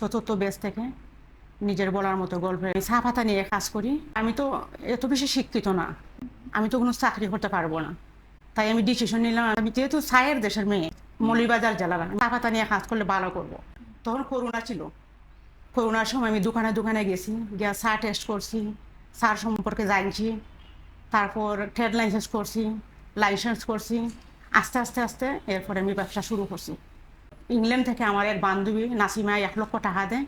চতুর্থ বেস থেকে নিজের বলার মতো গল্পের চা পাতা নিয়ে কাজ করি। আমি তো এত বেশি শিক্ষিত না। আমি তো কোনো চাকরি করতে পারব না। তাই আমি ডিসিশন নিলাম, আমি যেহেতু সায়ের দেশের মেয়ে মলিবাজার জেলার চা পাতা নিয়ে কাজ করলে ভালো করব। তখন করোনা ছিল। করোনার সময় আমি দোকানে দোকানে গেছি, গিয়া চা টেস্ট করছি, চার সম্পর্কে জানছি, তারপর ট্রেড লাইসেন্স করছি লাইসেন্স করছি, আস্তে আস্তে আস্তে এরপরে আমি ব্যবসা শুরু করছি। ইংল্যান্ড থেকে আমার এক বান্ধবী নাসিমা এক লক্ষ টাকা দেয়।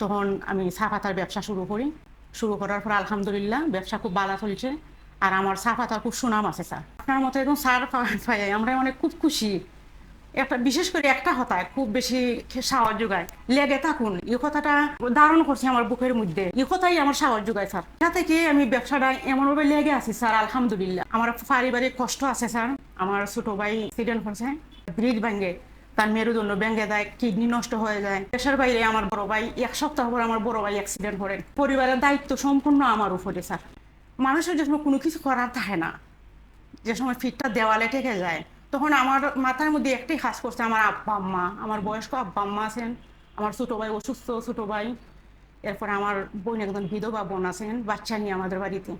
তখন আমি চা পাতার ব্যবসা শুরু করি। শুরু করার পর আলহামদুলিল্লাহ, ব্যবসা খুব ভালো চলছে। আর আমার চা পাতার খুব সুনাম আছে, স্যার। আপনার মতো এরকম সার পাই আমরা মানে খুব খুশি। একটা, বিশেষ করে একটা হতায় খুব বেশি সাহস যোগায়। লেগে থাকুন, এই কথাটা ধারণ করছে আমার বুকের মধ্যে। এই কথাই আমার সাহস যোগায়, স্যার। এটা থেকে আমি ব্যবসাটা এমনভাবে লেগে আছি, স্যার, আলহামদুলিল্লাহ। আমার পারিবারিক কষ্ট আছে, স্যার। আমার ছোট ভাই অ্যাক্সিডেন্ট হয়েছে ব্রিজ ভাঙ্গে তার মেরুদণ্ড ভেঙে যায় কিডনি নষ্ট হয়ে যায়। দেশের বাইরে আমার বড় ভাই, এক সপ্তাহ পর আমার বড় ভাই অ্যাক্সিডেন্ট করেন। পরিবারের দায়িত্ব সম্পূর্ণ আমার উপরে, স্যার। মানুষের যে সময় কোনো কিছু করার থাকে না। যে সময় ফিটটা দেওয়ালে ঠেকে যায়। তখন আমার মাথার মধ্যে একটাই কাজ করছে, আমার আব্বা, আম্মা। আমার বয়স্ক আব্বা, আম্মা আছেন। আমার ছোটো ভাই অসুস্থ, ছোটো ভাই। এরপর আমার বোন একজন বিধবা বোন আছেন, বাচ্চা নিয়ে আমাদের বাড়িতে।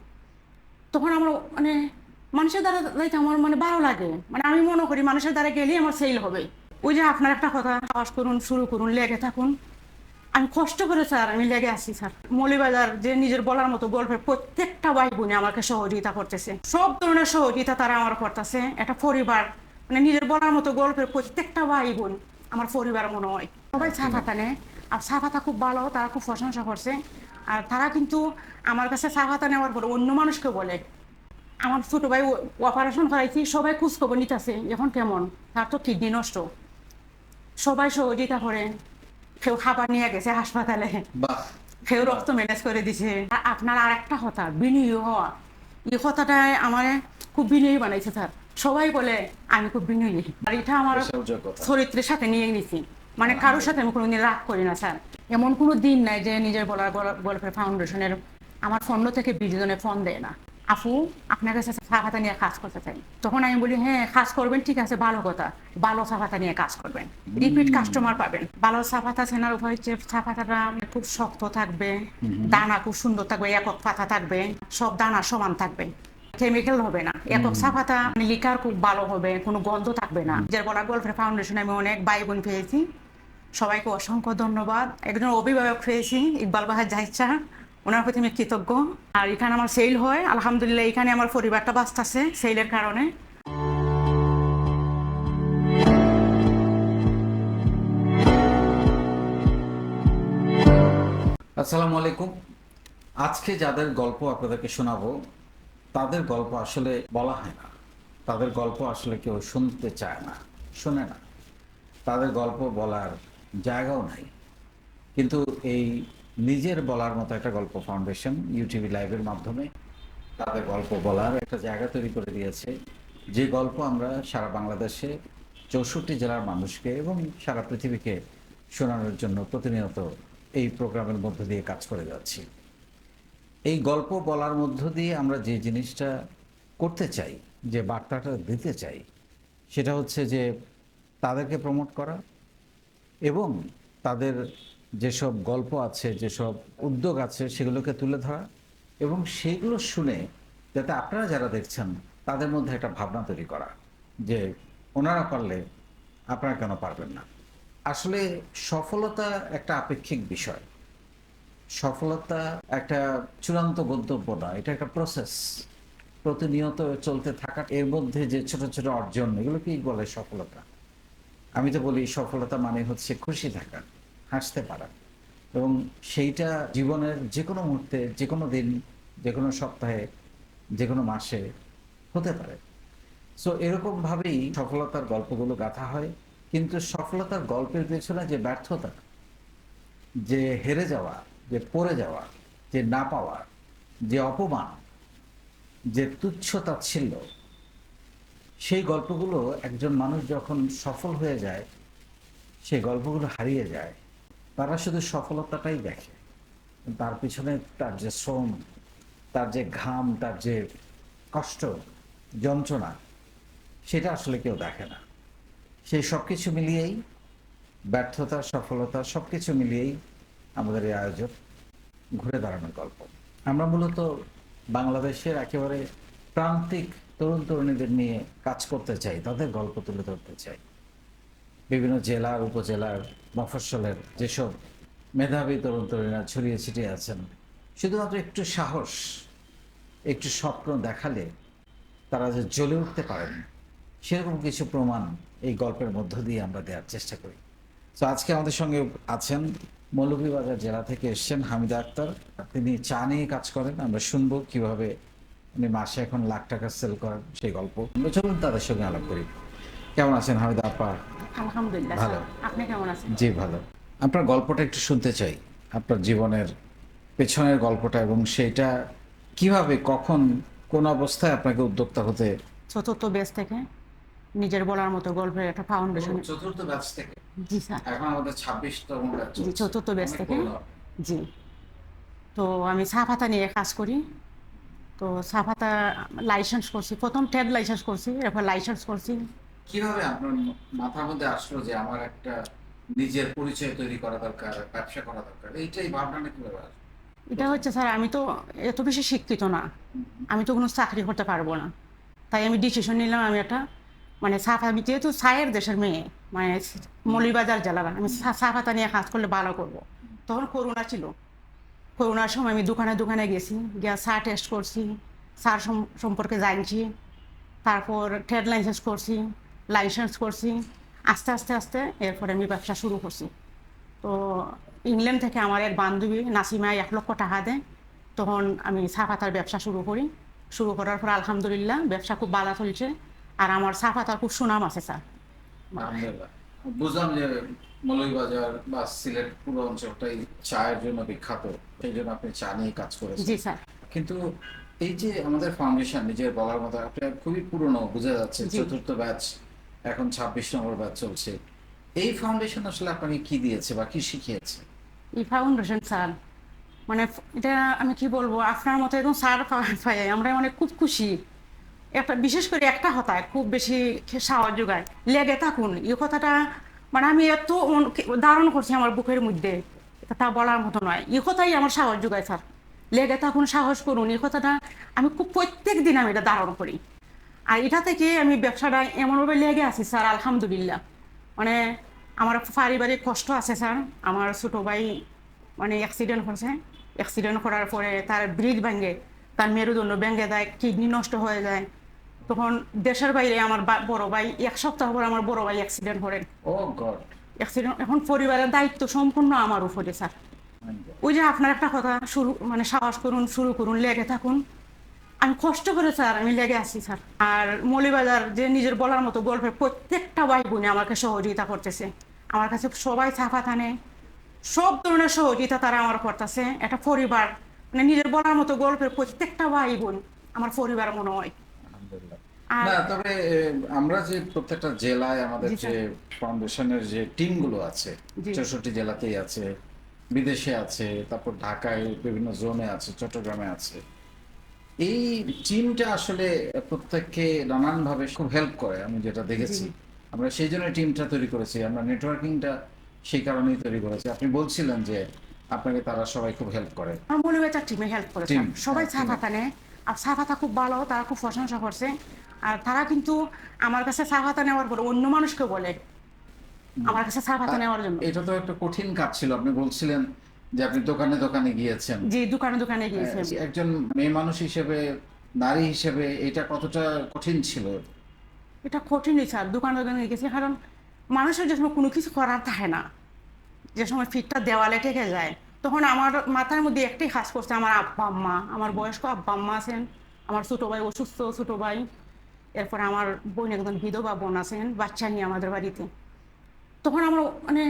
তখন আমার মানে মানুষের দ্বারা যাইতে আমার মানে ভালো লাগে। মানে আমি মনে করি মানুষের দ্বারা গেলেই আমার সেল হবে। ওই যে আপনার একটা কথা সাহস করুন শুরু করুন লেগে থাকুন। আমি কষ্ট করে স্যার আমি লেগে আছি স্যার। মৌলিবাজার যে নিজের বলার মতো গল্পের প্রত্যেকটা ভাই বোনে আমাকে সহযোগিতা করতেছে। সব ধরনের সহযোগিতা তারা আমার করতেছে। একটা পরিবার মানে নিজের বলার মতো গল্পের প্রত্যেকটা ভাই বোন আমার পরিবার মনে হয়। সবাই চা পাতা নেয় আর পাতা খুব ভালো তারা খুব প্রশংসা করছে। আর তারা কিন্তু আমার কাছে পাতা নেওয়ার পর অন্য মানুষকে বলে আমার ছোট ভাই অপারেশন করাইছি সবাই খোঁজখবর নিতেছে এখন কেমন? তার তো কিডনি নষ্ট। সবাই সহযোগিতা করে। কেউ খাবার নিয়ে গেছে হাসপাতালে। কেউ রক্ত ম্যানেজ করে দিছে। আপনার আর একটা কথা বিনয়ী হওয়া। এই কথাটাই আমার খুব বিনয়ী বানাইছে স্যার। সবাই বলে আমি খুব বিনয়ী আর এটা আমার চরিত্রের সাথে নিয়ে নিছি। মানে কারোর সাথে আমি কোনোদিন রাগ করি না স্যার। এমন কোনো দিন নাই যে নিজের বলার গল- গল্পের ফাউন্ডেশনের আমার ফোন থেকে বিজনে ফোন দেয় না। আপু আপনার কাছে খাতা নিয়ে কাজ করতে চাই। তখন আমি বলি হ্যাঁ কাজ করবেন ঠিক আছে ভালো কথা। ভালো পাতা নিয়ে কাজ করবেন। রিপিট কাস্টমার পাবেন। ভালো চা পাতা চেনার উপায় হচ্ছে চা পাতাটা খুব শক্ত থাকবে দানা খুব সুন্দর থাকবে একক পাতা থাকবে সব দানা সমান থাকবে। কেমিক্যাল হবে না। একক পাতা লিকার খুব ভালো হবে কোনো গন্ধ থাকবে না। যার বলা গল্পের ফাউন্ডেশনে আমি অনেক ভাই বোন পেয়েছি। সবাইকে অসংখ্য ধন্যবাদ। একজন অভিভাবক পেয়েছি ইকবাল বাহার জাহিদ ওনার প্রতি আমি কৃতজ্ঞ। আর এখানে আমার সেল হয়। আলহামদুলিল্লাহ, এখানে আমার পরিবারটা বাঁচতেছে সেলের কারণে। আসসালামু আলাইকুম। আজকে যাদের গল্প আপনাদেরকে শোনাবো, তাদের গল্প আসলে বলা হয় না। তাদের গল্প আসলে কেউ শুনতে চায় না, শোনে না। তাদের গল্প বলার জায়গাও নাই। কিন্তু এই নিজের বলার মতো একটা গল্প ফাউন্ডেশন ইউটিভি লাইভের মাধ্যমে তাদের গল্প বলার একটা জায়গা তৈরি করে দিয়েছে। যে গল্প আমরা সারা বাংলাদেশে চৌষট্টি জেলার মানুষকে এবং সারা পৃথিবীকে শোনানোর জন্য প্রতিনিয়ত এই প্রোগ্রামের মধ্য দিয়ে কাজ করে যাচ্ছি। এই গল্প বলার মধ্য দিয়ে আমরা যে জিনিসটা করতে চাই, যে বার্তাটা দিতে চাই, সেটা হচ্ছে যে তাদেরকে প্রমোট করা এবং তাদের যেসব গল্প আছে, যেসব উদ্যোগ আছে, সেগুলোকে তুলে ধরা এবং সেগুলো শুনে যাতে আপনারা যারা দেখছেন, তাদের মধ্যে একটা ভাবনা তৈরি করা যে ওনারা পারলে আপনারা কেন পারবেন না। আসলে সফলতা একটা আপেক্ষিক বিষয়। সফলতা একটা চূড়ান্ত গন্তব্য না এটা একটা প্রসেস প্রতিনিয়ত চলতে থাকা, এর মধ্যে যে ছোট ছোট অর্জন এগুলোকেই বলে সফলতা? আমি তো বলি সফলতা মানে হচ্ছে খুশি থাকা। হাসতে পারা। এবং সেইটা জীবনের যে কোনো মুহূর্তে যে কোনো দিন যে কোনো সপ্তাহে যে কোনো মাসে হতে পারে। সো এরকমভাবেই সফলতার গল্পগুলো গাঁথা হয়। কিন্তু সফলতার গল্পের পেছনে যে ব্যর্থতা, যে হেরে যাওয়া, যে পড়ে যাওয়া, যে না পাওয়া, যে অপমান, যে তুচ্ছতা ছিল, সেই গল্পগুলো একজন মানুষ যখন সফল হয়ে যায়, সেই গল্পগুলো হারিয়ে যায়। তারা শুধু সফলতাটাই দেখে। তার পিছনে তার যে শ্রম, তার যে ঘাম, তার যে কষ্ট, যন্ত্রণা, সেটা আসলে কেউ দেখে না। সেই সব কিছু মিলিয়েই, ব্যর্থতা, সফলতা সব কিছু মিলিয়েই আমাদের এই আয়োজন ঘুরে দাঁড়ানোর গল্প। আমরা মূলত বাংলাদেশের একেবারে প্রান্তিক তরুণ তরুণীদের নিয়ে কাজ করতে চাই, তাদের গল্প তুলে ধরতে চাই। বিভিন্ন জেলার, উপজেলার মফস্বলের যেসব মেধাবী তরুণ তরুণীরা ছড়িয়ে ছিটিয়ে আছেন, শুধুমাত্র একটু সাহস, একটু স্বপ্ন দেখালে তারা যে জ্বলে উঠতে পারেন, সেরকম কিছু প্রমাণ এই গল্পের মধ্য দিয়ে আমরা দেওয়ার চেষ্টা করি। তো আজকে আমাদের সঙ্গে আছেন মৌলভীবাজার জেলা থেকে এসেছেন হামিদা আক্তার। তিনি চা নিয়ে কাজ করেন, আমরা শুনব কীভাবে উনি মাসে এখন লাখ টাকা সেল করেন সেই গল্প। চলুন তাদের সঙ্গে আলাপ করি। কেমন আছেন হামিদা আপা? আলহামদুলিল্লাহ ভালো। আপনি কেমন আছেন? জি ভালো। আপনার গল্পটা একটু শুনতে চাই। আপনার জীবনের পেছনের গল্পটা এবং সেটা কীভাবে কখন কোন অবস্থায় আপনাকে উদ্যোক্তা হতে চতুর্থ বেস থেকে নিজের বলার মতো গল্পের একটা ফাউন্ডেশন চতুর্থ ব্যাচ থেকে? জি স্যার। এখন আমাদের ছাব্বিশতম ব্যাচ জি চতুর্থ বেস থেকে। জি। তো আমি চা পাতা নিয়ে কাজ করি। তো চা পাতা লাইসেন্স করছি। প্রথম ট্রেড লাইসেন্স করছি এরপর লাইসেন্স করছি। কীভাবে আপনার মাথার মধ্যে আসলো যে আমার একটা নিজের পরিচয় তৈরি করা দরকার ব্যবসা করা দরকার? এইটাই ভাবনাটা কীভাবে আসলো? এটা হচ্ছে স্যার আমি তো এত বেশি শিক্ষিত না। আমি তো কোনো চাকরি করতে পারব না। তাই আমি ডিসিশন নিলাম আমি একটা মানে সাফা আমি যেহেতু সায়ের দেশের মেয়ে মানে মৌলিবাজার জেলার আমি পাতা নিয়ে কাজ করলে ভালো করব। তখন করোনা ছিল। করোনার সময় আমি দোকানে দোকানে গেছি গিয়ে চা টেস্ট করছি চার সম্পর্কে জানছি তারপর ট্রেড লাইসেন্স করছি লাইসেন্স করছি। আস্তে আস্তে আস্তে এরপরে আমি ব্যবসা শুরু করছি। তো ইংল্যান্ড থেকে আমার এক বান্ধবী নাসিমা এক লক্ষ টাকা দেয়। তখন আমি চা পাতার ব্যবসা শুরু করি। শুরু করার পর আলহামদুলিল্লাহ ব্যবসা খুব ভালো চলছে। আর আমার চা পাতার খুব সুনাম আছে স্যার। বুঝলাম যে মৌলভীবাজার বা সিলেট পুরো অঞ্চলটাই চায়ের জন্য বিখ্যাত। সেই জন্য আপনি চা নিয়ে কাজ করেছেন। জি স্যার। কিন্তু এই যে আমাদের ফাউন্ডেশন নিজের বলার মতো আপনার খুবই পুরনো বোঝা যাচ্ছে। চতুর্থ ব্যাচ এখন ছাব্বিশ নম্বর ব্যাচ চলছে। এই ফাউন্ডেশন আসলে আপনাকে কি দিয়েছে বা কি শিখিয়েছে? এই ফাউন্ডেশন স্যার মানে এটা আমি কি বলব, আপনার মতো এরকম স্যার পাই আমরা মানে খুব খুশি। একটা, বিশেষ করে একটা হতায় খুব বেশি সাহস যোগায়। লেগে থাকুন, এই কথাটা মানে আমি এত ধারণ করছি আমার বুকের মধ্যে তা বলার মতো নয়। এই কথাই আমার সাহস যোগায়, স্যার। লেগে থাকুন, সাহস করুন, এই কথাটা আমি খুব প্রত্যেক দিন আমি এটা ধারণ করি। আর এটা থেকে আমি ব্যবসাটা এমনভাবে লেগে আছি স্যার আলহামদুলিল্লাহ। মানে আমার পারিবারিক কষ্ট আছে স্যার। আমার ছোটো ভাই মানে অ্যাক্সিডেন্ট হয়েছে। অ্যাক্সিডেন্ট করার পরে তার ব্রিজ ভাঙে তার মেরুদণ্ড ভেঙে যায় কিডনি নষ্ট হয়ে যায়। তখন দেশের বাইরে আমার বড় ভাই এক সপ্তাহ পর আমার বড় ভাই অ্যাক্সিডেন্ট করেন অ্যাক্সিডেন্ট এখন পরিবারের দায়িত্ব সম্পূর্ণ আমার উপরে স্যার। ওই যে আপনার একটা কথা শুরু মানে সাহস করুন শুরু করুন লেগে থাকুন। আমি কষ্ট করে স্যার আমি লেগে আছি স্যার। আর মৌলিবাজার যে নিজের বলার মতো গল্পের প্রত্যেকটা ভাই বোনে আমাকে সহযোগিতা করতেছে। আমার কাছে সবাই ছাপা থানে। সব ধরনের সহযোগিতা তারা আমার করতেছে। একটা পরিবার মানে নিজের বলার মতো গল্পের প্রত্যেকটা ভাই বোন আমার পরিবার মনে হয়। না তবে আমরা যে প্রত্যেকটা জেলায় আমাদের যে ফাউন্ডেশনের যে টিমগুলো আছে চৌষট্টি জেলাতেই আছে বিদেশে আছে তারপর ঢাকায় বিভিন্ন জোনে আছে চট্টগ্রামে আছে এই টিমটা আসলে প্রত্যেককে নানান ভাবে খুব হেল্প করে আমি যেটা দেখেছি। আমরা সেই জন্য টিমটা তৈরি করেছি আমরা নেটওয়ার্কিংটা সেই কারণেই তৈরি করেছি। আপনি বলছিলেন যে আপনাকে তারা সবাই খুব হেল্প করে। আমার মৌলিবাজার টিমে হেল্প Team, সবাই হ্যাঁ, চা নেয় আর পাতা খুব ভালো তারা খুব প্রশংসা করছে। আর তারা কিন্তু আমার কাছে পাতা নেওয়ার পর অন্য মানুষকে বলে। আমার কাছে পাতা নেওয়ার জন্য। এটা তো একটা কঠিন কাজ ছিল। আপনি বলছিলেন যে আপনি দোকানে দোকানে গিয়েছেন। যে দোকানে দোকানে গিয়েছে হ্যাঁ, একজন মেয়ে মানুষ হিসেবে নারী হিসেবে এটা কতটা কঠিন ছিল? এটা কঠিনই স্যার দোকানে দোকানে গেছে কারণ মানুষের যখন কোনো কিছু করার থাকে না। যে সময় ফিটটা দেওয়ালে ঠেকে যায়। তখন আমার মাথার মধ্যে একটাই কাজ করছে আমার আব্বা আম্মা। আমার বয়স্ক আব্বা আম্মা আছেন আমার ছোটো ভাই অসুস্থ ছোটো ভাই। এরপর আমার বোন একজন বিধবা বোন আছেন বাচ্চা নিয়ে আমাদের বাড়িতে। তখন আমার মানে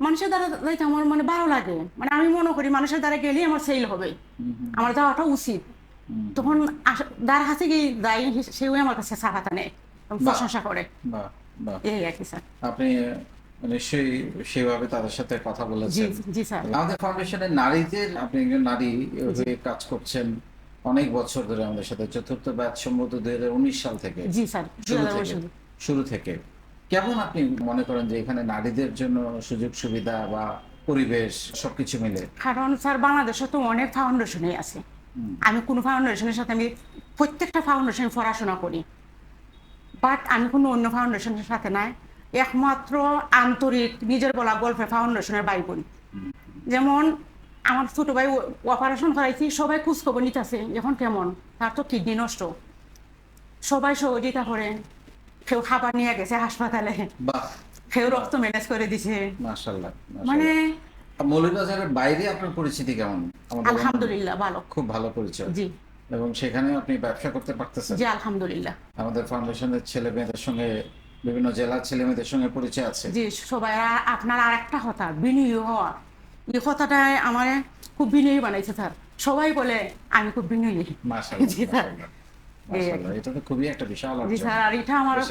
মানুষের দ্বারা যাইতে আমার মানে ভালো লাগে। মানে আমি মনে করি মানুষের দ্বারা গেলে আমার সেল হবে। আমার যাওয়াটা উচিত। তখন যার কাছে গিয়ে যাই সেও আমার কাছে সাহায্য নেয় প্রশংসা করে। এই আর কি স্যার। আপনি নিশ্চয়ই সেভাবে তাদের সাথে কথা বলেছেন। জি স্যার। আমাদের ফাউন্ডেশনের নারীদের আপনি একজন নারী হয়ে কাজ করছেন অনেক বছর ধরে আমাদের সাথে। চতুর্থ ব্যাচ সম্ভবত দুই উনিশ সাল থেকে। শুরু থেকে। কেমন আপনি মনে করেন যে এখানে নারীদের জন্য সুযোগ সুবিধা বা পরিবেশ সবকিছু মিলে? কারণ স্যার বাংলাদেশে তো অনেক ফাউন্ডেশনই আছে। আমি কোনো ফাউন্ডেশনের সাথে আমি প্রত্যেকটা ফাউন্ডেশন পড়াশোনা করি। বাট আমি কোনো অন্য ফাউন্ডেশনের সাথে নাই। একমাত্র আন্তরিক নিজের বলা গল্পের ফাউন্ডেশনের ভাই বোন যেমন আমার ছোট ভাই অপারেশন করাইছি সবাই খোঁজখবর নিতেছে এখন কেমন? তার তো কিডনি নষ্ট। সবাই সহযোগিতা করে। কেউ খাবার নিয়ে গেছে হাসপাতালে। কেউ রক্ত ম্যানেজ করে দিছে। মাশাল্লাহ মানে মৌলভীবাজারের বাইরে আপনার পরিচিতি কেমন? আমাদের আলহামদুলিল্লাহ ভালো। খুব ভালো পরিচয়। জি। এবং সেখানে আপনি ব্যবসা করতে পারতেছেন। জি আলহামদুলিল্লাহ। আমাদের ফাউন্ডেশনের ছেলে মেয়েদের সঙ্গে বিভিন্ন জেলার ছেলে মেয়েদের সঙ্গে পরিচয় আছে। জি সবাই আপনার আর একটা কথা বিনয়ী হওয়া। এই কথাটাই আমার খুব বিনয়ী বানাইছে স্যার। সবাই বলে আমি খুব বিনয়ী মাশাআল্লাহ, জি স্যার। মাশাআল্লাহ, মাশাআল্লাহ। এটা তো খুবই একটা বিশাল জি স্যার আর এটা আমার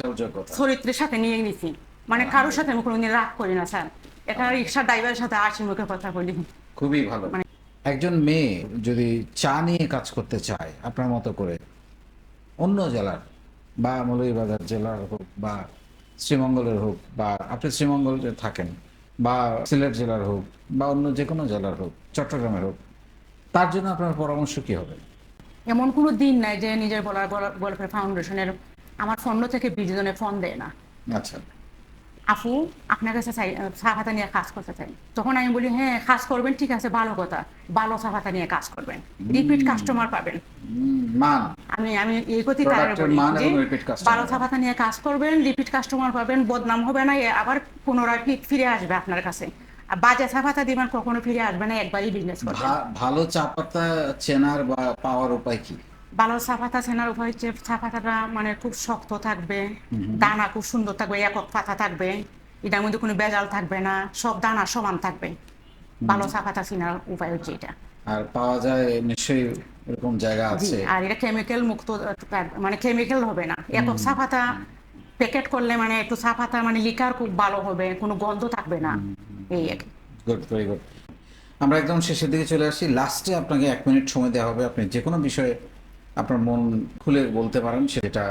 চরিত্রের সাথে নিয়ে নিছি। মানে কারোর সাথে আমি কোনোদিন রাগ করি না স্যার। এটা রিক্সার ড্রাইভারের সাথে মুখে কথা বলি। খুবই ভালো। মানে- একজন মেয়ে যদি চা নিয়ে কাজ করতে চায় আপনার মতো করে অন্য জেলার বা মৌলভীবাজার জেলার হোক বা শ্রীমঙ্গলের হোক বা আপনি শ্রীমঙ্গলে থাকেন বা সিলেট জেলার হোক বা অন্য যে কোনো জেলার হোক চট্টগ্রামের হোক তার জন্য আপনার পরামর্শ কি হবে? এমন কোনো দিন নাই যে নিজের বলার গল- গল্পের ফাউন্ডেশনের আমার ফোন থেকে বিশ জনে ফোন দেয় না। আচ্ছা। আপু আপনার কাছে চাই চা নিয়ে কাজ করতে চাই। তখন আমি বলি হ্যাঁ কাজ করবেন ঠিক আছে ভালো কথা। ভালো পাতা নিয়ে কাজ করবেন। রিপিট কাস্টমার পাবেন। মান। আমি আমি এই customer। ভালো পাতা নিয়ে কাজ করবেন রিপিট কাস্টমার পাবেন বদনাম হবে না আবার পুনরায় ফিরে আসবে আপনার কাছে। বাজে চা পাতা দিবেন কখনো ফিরে আসবে না একবারই বিজনেস করবেন ভা- ভালো চা পাতা চেনার বা পাওয়ার উপায় কি? ভালো চা পাতা চেনার উপায় হচ্ছে চা পাতাটা মানে খুব শক্ত থাকবে দানা খুব সুন্দর থাকবে একক পাতা থাকবে এটার মধ্যে কোনো বেজাল থাকবে না সব দানা সমান থাকবে। ভালো চা পাতা চেনার উপায় হচ্ছে এটা। আর পাওয়া যায় নিশ্চয়ই এরকম জায়গা আছে। আর এটা কেমিক্যাল মুক্ত মানে কেমিক্যাল হবে না। একক চা পাতা প্যাকেট করলে মানে একটু চা পাতা মানে লিকার খুব ভালো হবে কোনো গন্ধ থাকবে না। এই আর কি। গুড ভেরি গুড আমরা একদম শেষের দিকে চলে আসছি। লাস্টে আপনাকে এক মিনিট সময় দেওয়া হবে। আপনি যে কোনো বিষয়ে আপনার মন খুলে বলতে পারেন সেটা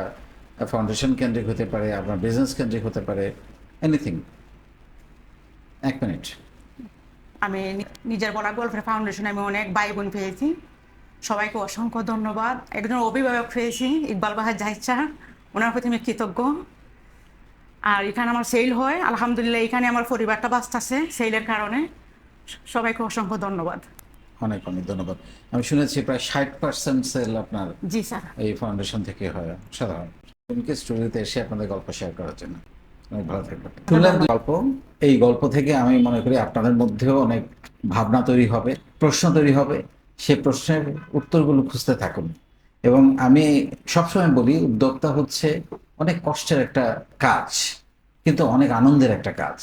ফাউন্ডেশন কেন্দ্রিক হতে পারে আপনার বিজনেস কেন্দ্রিক হতে পারে এনিথিং এক মিনিট। আমি নিজের বলা গল্পের ফাউন্ডেশনে আমি অনেক ভাই বোন পেয়েছি। সবাইকে অসংখ্য ধন্যবাদ। একজন অভিভাবক পেয়েছি ইকবাল বাহার জাহিদা ওনার প্রতি আমি কৃতজ্ঞ। আর এখানে আমার সেল হয়। আলহামদুলিল্লাহ এখানে আমার পরিবারটা বাঁচতেছে সেলের কারণে। সবাইকে অসংখ্য ধন্যবাদ। অনেক অনেক ধন্যবাদ। আমি শুনেছি প্রায় ষাট পার্সেন্ট সেল আপনার জি স্যার। এই ফাউন্ডেশন থেকে হয়। সাধারণ। উনকে স্টুডিওতে এসে আপনাদের গল্প শেয়ার করার জন্য? অনেক ভালো থাকবেন। শুনলেন গল্প এই গল্প থেকে আমি মনে করি আপনাদের মধ্যেও অনেক ভাবনা তৈরি হবে প্রশ্ন তৈরি হবে। সে প্রশ্নের উত্তরগুলো খুঁজতে থাকুন। এবং আমি সবসময় বলি উদ্যোক্তা হচ্ছে অনেক কষ্টের একটা কাজ, কিন্তু অনেক আনন্দের একটা কাজ,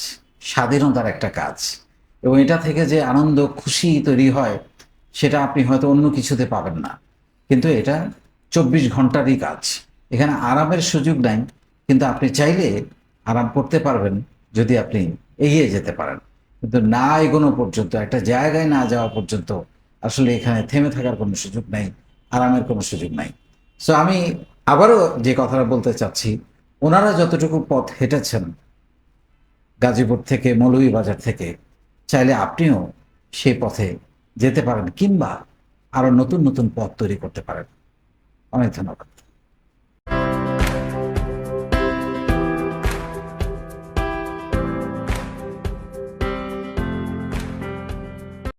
স্বাধীনতার একটা কাজ। এবং এটা থেকে যে আনন্দ, খুশি তৈরি হয়, সেটা আপনি হয়তো অন্য কিছুতে পাবেন না। কিন্তু এটা চব্বিশ ঘন্টারই কাজ। এখানে আরামের সুযোগ নাই, কিন্তু আপনি চাইলে আরাম করতে পারবেন যদি আপনি এগিয়ে যেতে পারেন। কিন্তু না এগোনো পর্যন্ত, একটা জায়গায় না যাওয়া পর্যন্ত আসলে এখানে থেমে থাকার কোনো সুযোগ নাই, আরামের কোনো সুযোগ নাই। সো আমি আবারও যে কথাটা বলতে চাচ্ছি, ওনারা যতটুকু পথ হেঁটেছেন গাজীপুর থেকে মৌলভীবাজার থেকে, চাইলে আপনিও সেই পথে যেতে পারেন কিংবা আরও নতুন নতুন পথ তৈরি করতে পারেন। অনেক ধন্যবাদ।